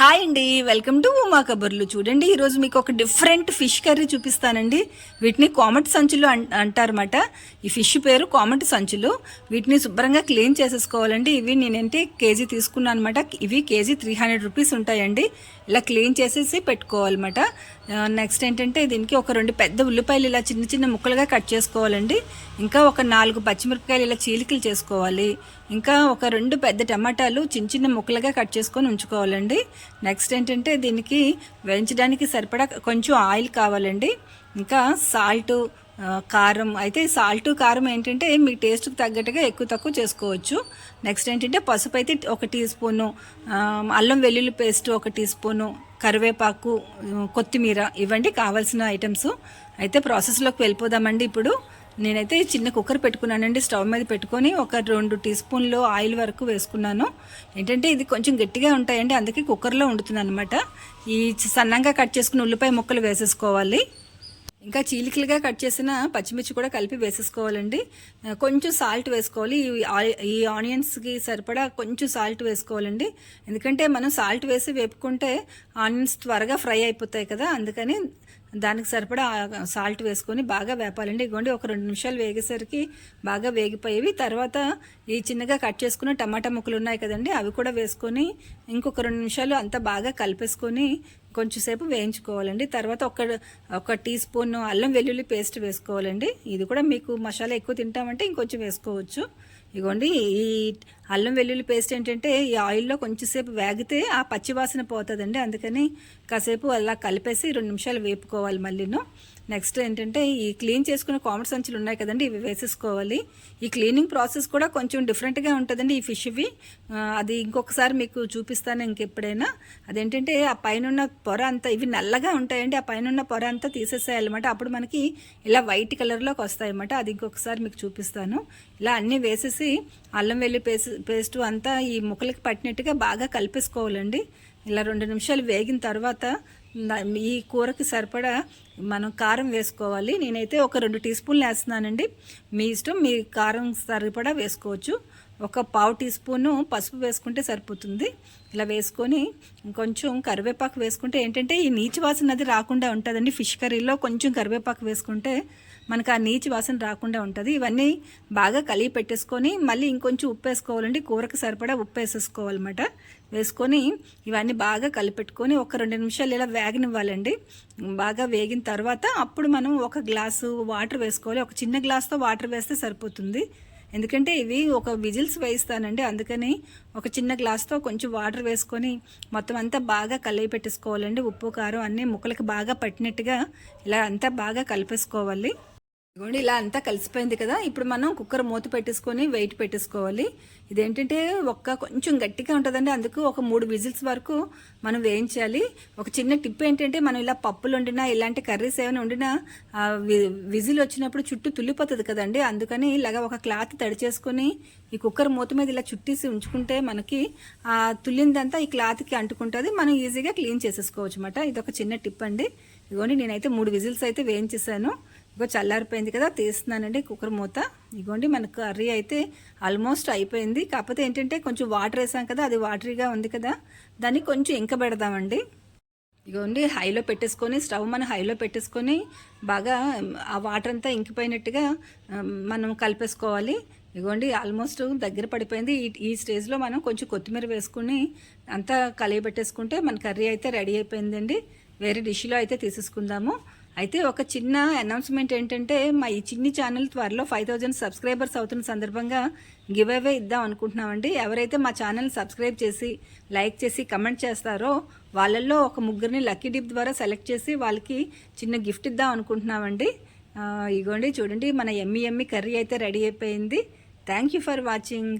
Hi అండి welcome to Uma కబుర్లు. చూడండి ఈరోజు మీకు ఒక డిఫరెంట్ ఫిష్ కర్రీ చూపిస్తానండి. వీటిని కామెట్ సంచులు అన్- అంటారన్నమాట. ఈ ఫిష్ పేరు కామెట్ సంచులు. వీటిని శుభ్రంగా క్లీన్ చేసేసుకోవాలండి. ఇవి నేనంటే కేజీ తీసుకున్నాను అనమాట ఇవి కేజీ త్రీ హండ్రెడ్ రూపీస్ ఉంటాయండి. ఇలా క్లీన్ చేసేసి పెట్టుకోవాలన్నమాట. నెక్స్ట్ ఏంటంటే దీనికి ఒక రెండు పెద్ద ఉల్లిపాయలు ఇలా చిన్న చిన్న ముక్కలుగా కట్ చేసుకోవాలండి. ఇంకా ఒక నాలుగు పచ్చిమిరపకాయలు ఇలా చీలికలు చేసుకోవాలి. ఇంకా ఒక రెండు పెద్ద టమాటాలు చిన్న చిన్న ముక్కలుగా కట్ చేసుకొని ఉంచుకోవాలండి. నెక్స్ట్ ఏంటంటే దీనికి వేయించడానికి సరిపడా కొంచెం ఆయిల్ కావాలండి. ఇంకా సాల్ట్ కారం. అయితే సాల్ట్ కారం ఏంటంటే మీ టేస్ట్కి తగ్గట్టుగా ఎక్కువ తక్కువ చేసుకోవచ్చు. నెక్స్ట్ ఏంటంటే పసుపు అయితే ఒక టీ స్పూను అల్లం వెల్లుల్లి పేస్ట్ ఒక టీ స్పూను కరివేపాకు కొత్తిమీర ఇవ్వండి కావాల్సిన ఐటమ్స్. అయితే ప్రాసెస్లోకి వెళ్ళిపోదామండి ఇప్పుడు. నేనైతే చిన్న కుక్కర్ పెట్టుకున్నానండి స్టవ్ మీద పెట్టుకొని ఒక రెండు టీ స్పూన్లు ఆయిల్ వరకు వేసుకున్నాను. ఏంటంటే ఇది కొంచెం గట్టిగా ఉంటాయండి అందుకే కుక్కర్లో వండుతున్నాను అనమాట ఈ సన్నంగా కట్ చేసుకున్న ఉల్లిపాయ ముక్కలు వేసేసుకోవాలి. ఇంకా చీలికలుగా కట్ చేసిన పచ్చిమిర్చి కూడా కలిపి వేసేసుకోవాలండి. కొంచెం సాల్ట్ వేసుకోవాలి. ఈ ఈ ఆనియన్స్కి సరిపడా కొంచెం సాల్ట్ వేసుకోవాలండి. ఎందుకంటే మనం సాల్ట్ వేసి వేపుకుంటే ఆనియన్స్ త్వరగా ఫ్రై అయిపోతాయి కదా అందుకని దానికి సరిపడా సాల్ట్ వేసుకొని బాగా వేపాలండి. ఇగోండి ఒక రెండు నిమిషాలు వేగేసరికి బాగా వేగిపోయేవి. తర్వాత ఈ చిన్నగా కట్ చేసుకున్న టమాటా ముక్కలు ఉన్నాయి కదండి అవి కూడా వేసుకొని ఇంకొక రెండు నిమిషాలు అంతా బాగా కలిపేసుకొని కొంచెంసేపు వేయించుకోవాలండి. తర్వాత ఒక ఒక టీ స్పూన్ అల్లం వెల్లుల్లి పేస్ట్ వేసుకోవాలండి. ఇది కూడా మీకు మసాలా ఎక్కువ తింటామంటే ఇంకొంచెం వేసుకోవచ్చు. ఇగోండి ఈ అల్లం వెల్లుల్లి పేస్ట్ ఏంటంటే ఈ ఆయిల్లో కొంచెంసేపు వేగితే ఆ పచ్చివాసన పోతుందండి. అందుకని కాసేపు అలా కలిపేసి రెండు నిమిషాలు వేపుకోవాలి మళ్ళీను. నెక్స్ట్ ఏంటంటే ఈ క్లీన్ చేసుకున్న కామర్ సంచులు ఉన్నాయి కదండి ఇవి వేసేసుకోవాలి. ఈ క్లీనింగ్ ప్రాసెస్ కూడా కొంచెం డిఫరెంట్గా ఉంటుందండి ఈ ఫిష్వి అది ఇంకొకసారి మీకు చూపిస్తాను ఇంకెప్పుడైనా. అదేంటంటే ఆ పైన పొర అంతా ఇవి నల్లగా ఉంటాయండి ఆ పైన ఉన్న పొర అంతా తీసేసేయాలన్నమాట. అప్పుడు మనకి ఇలా వైట్ కలర్లోకి వస్తాయన్నమాట. అది ఇంకొకసారి మీకు చూపిస్తాను. ఇలా అన్నీ వేసేసి అల్లం వెల్లి పేస్ట్ పేస్ట్ అంతా ఈ ముక్కలకి పట్టినట్టుగా బాగా కలిపేసుకోవాలండి. ఇలా రెండు నిమిషాలు వేగిన తర్వాత ఈ కూరకి సరిపడా మనం కారం వేసుకోవాలి. నేనైతే ఒక రెండు టీ స్పూన్లు వేస్తున్నానండి. మీ ఇష్టం మీ కారం సరిపడా వేసుకోవచ్చు. ఒక పావు టీ స్పూను పసుపు వేసుకుంటే సరిపోతుంది. ఇలా వేసుకొని కొంచెం కరివేపాకు వేసుకుంటే ఏంటంటే ఈ నీచు వాసన అది రాకుండా ఉంటుందండి. ఫిష్ కర్రీలో కొంచెం కరివేపాకు వేసుకుంటే మనకు ఆ నీచు వాసన రాకుండా ఉంటుంది. ఇవన్నీ బాగా కలిగి పెట్టేసుకొని మళ్ళీ ఇంకొంచెం ఉప్పు వేసుకోవాలండి కూరకు సరిపడా ఉప్పు వేసేసుకోవాలన్నమాట. వేసుకొని ఇవన్నీ బాగా కలిపెట్టుకొని ఒక రెండు నిమిషాలు ఇలా వేగనివ్వాలండి. బాగా వేగిన తర్వాత అప్పుడు మనం ఒక గ్లాసు వాటర్ వేసుకోవాలి. ఒక చిన్న గ్లాస్తో వాటర్ వేస్తే సరిపోతుంది. ఎందుకంటే ఇవి ఒక విజిల్స్ వేయిస్తానండి. అందుకని ఒక చిన్న గ్లాస్తో కొంచెం వాటర్ వేసుకొని మొత్తం అంతా బాగా కలిపి పెట్టేసుకోవాలండి. ఉప్పు కారం అన్నీ ముక్కలకి బాగా పట్టినట్టుగా ఇలా అంతా బాగా కలిపేసుకోవాలి. ఇదిగోండి ఇలా అంతా కలిసిపోయింది కదా. ఇప్పుడు మనం కుక్కర్ మూత పెట్టేసుకొని వెయిట్ పెట్టేసుకోవాలి. ఇదేంటంటే ఒక్క కొంచెం గట్టిగా ఉంటుందండి. అందుకు ఒక మూడు విజిల్స్ వరకు మనం వేయించాలి. ఒక చిన్న టిప్ ఏంటంటే మనం ఇలా పప్పులు వండినా ఇలాంటి కర్రీస్ ఏమైనా వండినా విజిల్ వచ్చినప్పుడు చుట్టూ తుల్లిపోతుంది కదండి. అందుకని ఇలాగ ఒక క్లాత్ తడి చేసుకొని ఈ కుక్కర్ మూత మీద ఇలా చుట్టేసి ఉంచుకుంటే మనకి ఆ తుల్లిందంతా ఈ క్లాత్కి అంటుకుంటుంది. మనం ఈజీగా క్లీన్ చేసేసుకోవచ్చు అనమాట ఇది ఒక చిన్న టిప్ అండి. ఇదిగోండి నేనైతే మూడు విజిల్స్ అయితే వేయించేసాను. ఇగో చల్లారిపోయింది కదా తీస్తున్నానండి కుక్కర్ మూత. ఇగోండి మన కర్రీ అయితే ఆల్మోస్ట్ అయిపోయింది. కాకపోతే ఏంటంటే కొంచెం వాటర్ వేసాం కదా అది వాటరీగా ఉంది కదా దాన్ని కొంచెం ఇంకబెడదామండి ఇగోండి హైలో పెట్టేసుకొని స్టవ్ మనం హైలో పెట్టేసుకొని బాగా ఆ వాటర్ అంతా ఇంకిపోయినట్టుగా మనం కలిపేసుకోవాలి. ఇగోండి ఆల్మోస్ట్ దగ్గర పడిపోయింది. ఈ ఈ స్టేజ్లో మనం కొంచెం కొత్తిమీర వేసుకుని అంతా కలిగి పెట్టేసుకుంటే మన కర్రీ అయితే రెడీ అయిపోయిందండి. వేరే డిష్లో అయితే తీసేసుకుందాము. అయితే ఒక చిన్న అనౌన్స్మెంట్ ఏంటంటే మా ఈ చిన్ని ఛానల్ త్వరలో ఫైవ్ థౌజండ్ సబ్స్క్రైబర్స్ అవుతున్న సందర్భంగా గివ్ అవే ఇద్దాం అనుకుంటున్నామండి. ఎవరైతే మా ఛానల్ సబ్స్క్రైబ్ చేసి లైక్ చేసి కమెంట్ చేస్తారో వాళ్ళల్లో ఒక ముగ్గురిని లక్కీ డిప్ ద్వారా సెలెక్ట్ చేసి వాళ్ళకి చిన్న గిఫ్ట్ ఇద్దాం అనుకుంటున్నామండి. ఇగోండి చూడండి మన ఎమ్మి ఎమ్మి కర్రీ అయితే రెడీ అయిపోయింది. Thank you for watching